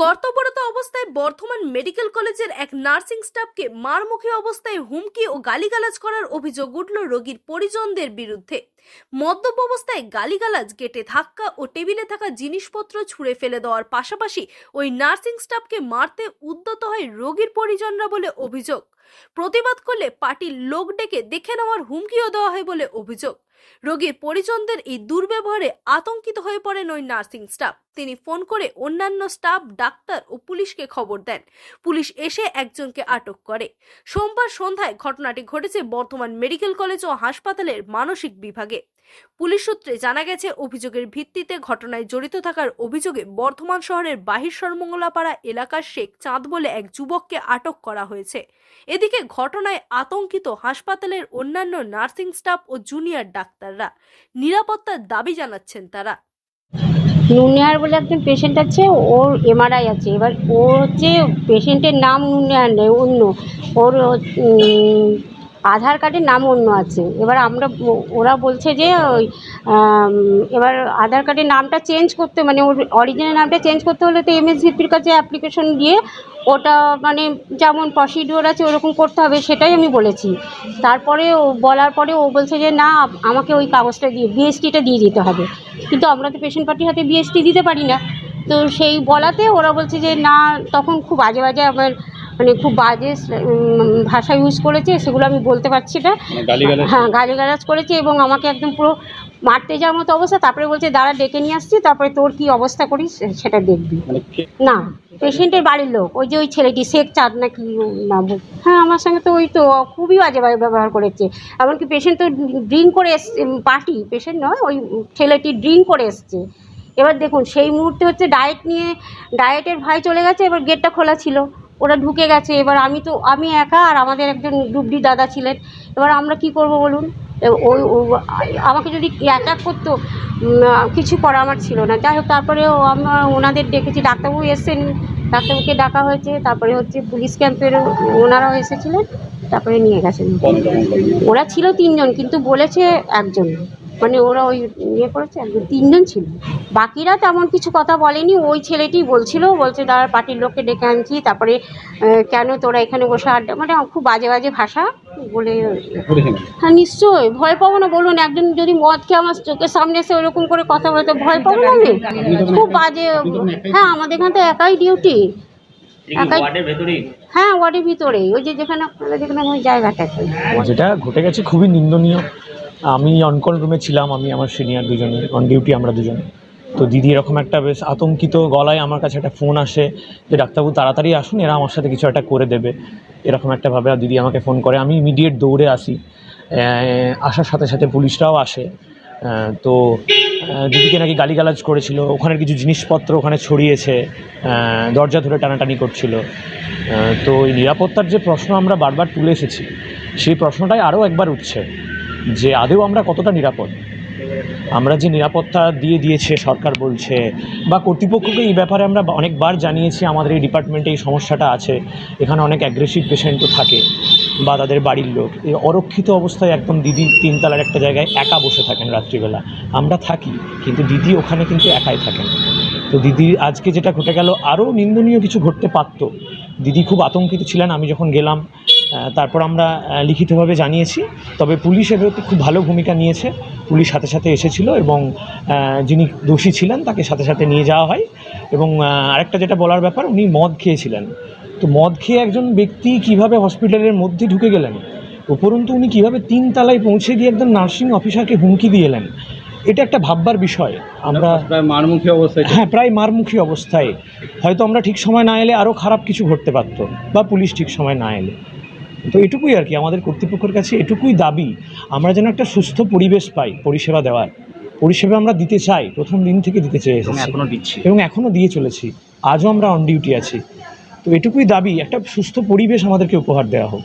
কর্তব্যরত অবস্থায় বর্ধমান মেডিকেল কলেজের এক নার্সিং স্টাফকে মারমুখী অবস্থায় হুমকি ও গালিগালাজ করার অভিযোগ উঠল রোগীর পরিজনদের বিরুদ্ধে। মদ্যপ অবস্থায় গালিগালাজ, গেটে ধাক্কা ও টেবিলে থাকা জিনিসপত্র ছুঁড়ে ফেলে দেওয়ার পাশাপাশি ওই নার্সিং স্টাফকে মারতে উদ্যত হয় রোগীর পরিজনরা বলে অভিযোগ। প্রতিবাদ করলে পার্টির লোক ডেকে দেখে নেওয়ার হুমকিও দেওয়া হয় বলে অভিযোগ। রোগীর পরিজনদের এই দুর্ব্যবহারে আতঙ্কিত হয়ে পড়েন ওই নার্সিং স্টাফ। তিনি ফোন করে অন্যান্য স্টাফ, ডাক্তার ও পুলিশকে খবর দেন। পুলিশ এসে একজনকে আটক করে। সোমবার সন্ধ্যায় ঘটনাটি ঘটেছে বর্ধমান মেডিকেল কলেজ ও হাসপাতালের মানসিক বিভাগে। পুলিশ সূত্রে জানা গেছে, অভিযোগের ভিত্তিতে ঘটনায় জড়িত থাকার অভিযোগে বর্ধমান শহরের বাহির সরমঙ্গলাপাড়া এলাকার শেখ চাঁদ বলে এক যুবককে আটক করা হয়েছে। এদিকে ঘটনায় আতঙ্কিত হাসপাতালের অন্যান্য নার্সিং স্টাফ ও জুনিয়র ডাক্তাররা নিরাপত্তার দাবি জানাচ্ছেন তারা। নুনিয়ার বলে একজন পেশেন্ট আছে, ওর এমআরআই আছে। এবার ও হচ্ছে পেশেন্টের নাম নুনিয়ার নেই, অন্য। ওর আধার কার্ডের নাম অন্য আছে। এবার আমরা ওরা বলছে যে ওই এবার আধার কার্ডের নামটা চেঞ্জ করতে মানে ওর অরিজিনাল নামটা চেঞ্জ করতে হলে তো এমএসভিপির কাছে অ্যাপ্লিকেশন দিয়ে ওটা মানে যেমন প্রসিডিওর আছে ওরকম করতে হবে সেটাই আমি বলেছি। তারপরে ও বলার পরে ও বলছে যে না, আমাকে ওই কাগজটা দিয়ে বিএসটিটা দিয়ে দিতে হবে। কিন্তু আমরা তো পেশেন্ট পার্টির হাতে বিএসটি দিতে পারি না। তো সেই বলাতে ওরা বলছে যে না, তখন খুব বাজে বাজে আমার মানে খুব বাজে ভাষা ইউজ করেছে সেগুলো আমি বলতে পারছি না। মানে হ্যাঁ গালিগালাজ করেছে এবং আমাকে একদম পুরো মারতে যাওয়ার মতো অবস্থা। তারপরে বলছে দাঁড়া ডেকে নিয়ে আসছি তারপরে তোর কি অবস্থা করিস সেটা দেখবি। মানে না পেশেন্টের বাড়ির লোক ওই যে ওই ছেলেটি শেখ চাঁদ না কি বল- হ্যাঁ আমার সঙ্গে তো ওই তো খুবই বাজে ব্যবহার করেছে। এমনকি পেশেন্ট তো ড্রিঙ্ক করে এসছে পার্টি পেশেন্ট নয় ওই ছেলেটি ড্রিঙ্ক করে এসছে। এবার দেখুন সেই মুহূর্তে হচ্ছে ডায়েট নিয়ে ডায়েটের ভাই চলে গেছে এবার গেটটা খোলা ছিল। ওরা ঢুকে গেছে। এবার আমি তো আমি একা আর আমাদের একজন ডুবডি দাদা ছিলেন। এবার আমরা কি করব বলুন? ওই ও- আমাকে যদি অ্যাটাক করতো কিছু করা আমার ছিল না। যাই হোক তারপরে ও আমরা ওনাদের ডেকেছি। ডাক্তারবাবু এসেছেন ডাক্তারবাবুকে ডাকা হয়েছে। তারপরে হচ্ছে পুলিশ ক্যাম্পের ওনারাও এসেছিলেন তারপরে নিয়ে গেছেন। ওরা ছিল তিনজন কিন্তু বলেছে একজন। মানে ওরা ওই ইয়ে করেছে একজন তিনজন ছিল। বাকিরা তেমন কিছু কথা বলেনি ওই ছেলেটি বলছিল বলছে দাঁড়া পার্টির লোককে ডেকে আনছি তারপরে কেন তোরা এখানে বসে আড্ডা মানে খুব বাজে বাজে ভাষা বলে হ্যাঁ নিশ্চয়ই ভয় পাবো না বলুন একজন যদি মদ খেয়ে আমার চোখের সামনে এসে ওরকম করে কথা বলে তো ভয় পাবো না আমি? খুব বাজে হ্যাঁ আমাদের এখানে তো একাই ডিউটি একাই হ্যাঁ ওয়ার্ডের ভিতরে ওই যে যেখানে যেখানে ওই জায়গাটাতে। যেটা ঘটে গেছে খুবই নিন্দনীয়। আমি অনকল রুমে ছিলাম, আমি আমার সিনিয়র দুজনে অন ডিউটি আমরা দুজনে। তো দিদি এরকম একটা বেশ আতঙ্কিত গলায় আমার কাছে একটা ফোন আসে যে, ডাক্তারবাবু, তাড়াতাড়ি আসুন, এরা আমার সাথে কিছু একটা করে দেবে। এরকম একটা ভাবে দিদি আমাকে ফোন করে। আমি ইমিডিয়েট দৌড়ে আসি। আসার সাথে সাথে পুলিশরাও আসে। তো দিদিকে নাকি গালিগালাজ করেছিল। ওখানের কিছু জিনিসপত্র ওখানে ছড়িয়েছে। দরজা ধরে টানাটানি করছিল। তো এই নিরাপত্তার যে প্রশ্ন আমরা বারবার তুলে এসেছি, সেই প্রশ্নটাই আরও একবার উঠছে। যে আদেও আমরা কতটা নিরাপদ? আমরা যে নিরাপত্তা দিয়ে দিয়েছে সরকার বলছে, বা কর্তৃপক্ষকে এই ব্যাপারে আমরা অনেকবার জানিয়েছি, আমাদের এই ডিপার্টমেন্টে এই সমস্যাটা আছে, এখানে অনেক অ্যাগ্রেসিভ পেশেন্টও থাকে, বা তাদের বাড়ির লোক। এই অরক্ষিত অবস্থায় একদম দিদি তিনতলার একটা জায়গায় একা বসে থাকেন রাত্রিবেলা। আমরা থাকি, কিন্তু দিদি ওখানে কিন্তু একাই থাকেন। তো দিদি, আজকে যেটা ঘটে গেল, আরও নিন্দনীয় কিছু ঘটতে পারতো। দিদি খুব আতঙ্কিত ছিলেন, আমি যখন গেলাম তারপর আমরা লিখিতভাবে জানিয়েছি। তবে পুলিশ এগুলোতে খুব ভালো ভূমিকা নিয়েছে। পুলিশ সাথে সাথে এসেছিল এবং যিনি দোষী ছিলেন তাকে সাথে সাথে নিয়ে যাওয়া হয়। এবং আরেকটা যেটা বলার ব্যাপার উনি মদ খেয়েছিলেন। তো মদ খেয়ে একজন ব্যক্তি কীভাবে হসপিটালের মধ্যে ঢুকে গেলেন? উপরন্তু উনি কীভাবে তিন তলায় পৌঁছে গিয়ে একজন নার্সিং অফিসারকে হুমকি দিয়ে এলেন? এটা একটা ভাববার বিষয়। আমরা প্রায় মারমুখী অবস্থায় হ্যাঁ প্রায় মারমুখী অবস্থায়। হয়তো আমরা ঠিক সময় না এলে আরও খারাপ কিছু ঘটতে পারতো বা পুলিশ ঠিক সময় না এলে। তো এটুকুই আর কি আমাদের কর্তৃপক্ষের কাছে এটুকুই দাবি আমরা যেন একটা সুস্থ পরিবেশ পাই পরিষেবা দেওয়ার। পরিষেবা আমরা দিতে চাই প্রথম দিন থেকে দিতে চেয়ে এখনও এসেছি। দিচ্ছি। এবং এখনও দিয়ে চলেছি আজও আমরা অন ডিউটি আছি। তো এটুকুই দাবি একটা সুস্থ পরিবেশ আমাদেরকে উপহার দেওয়া হোক।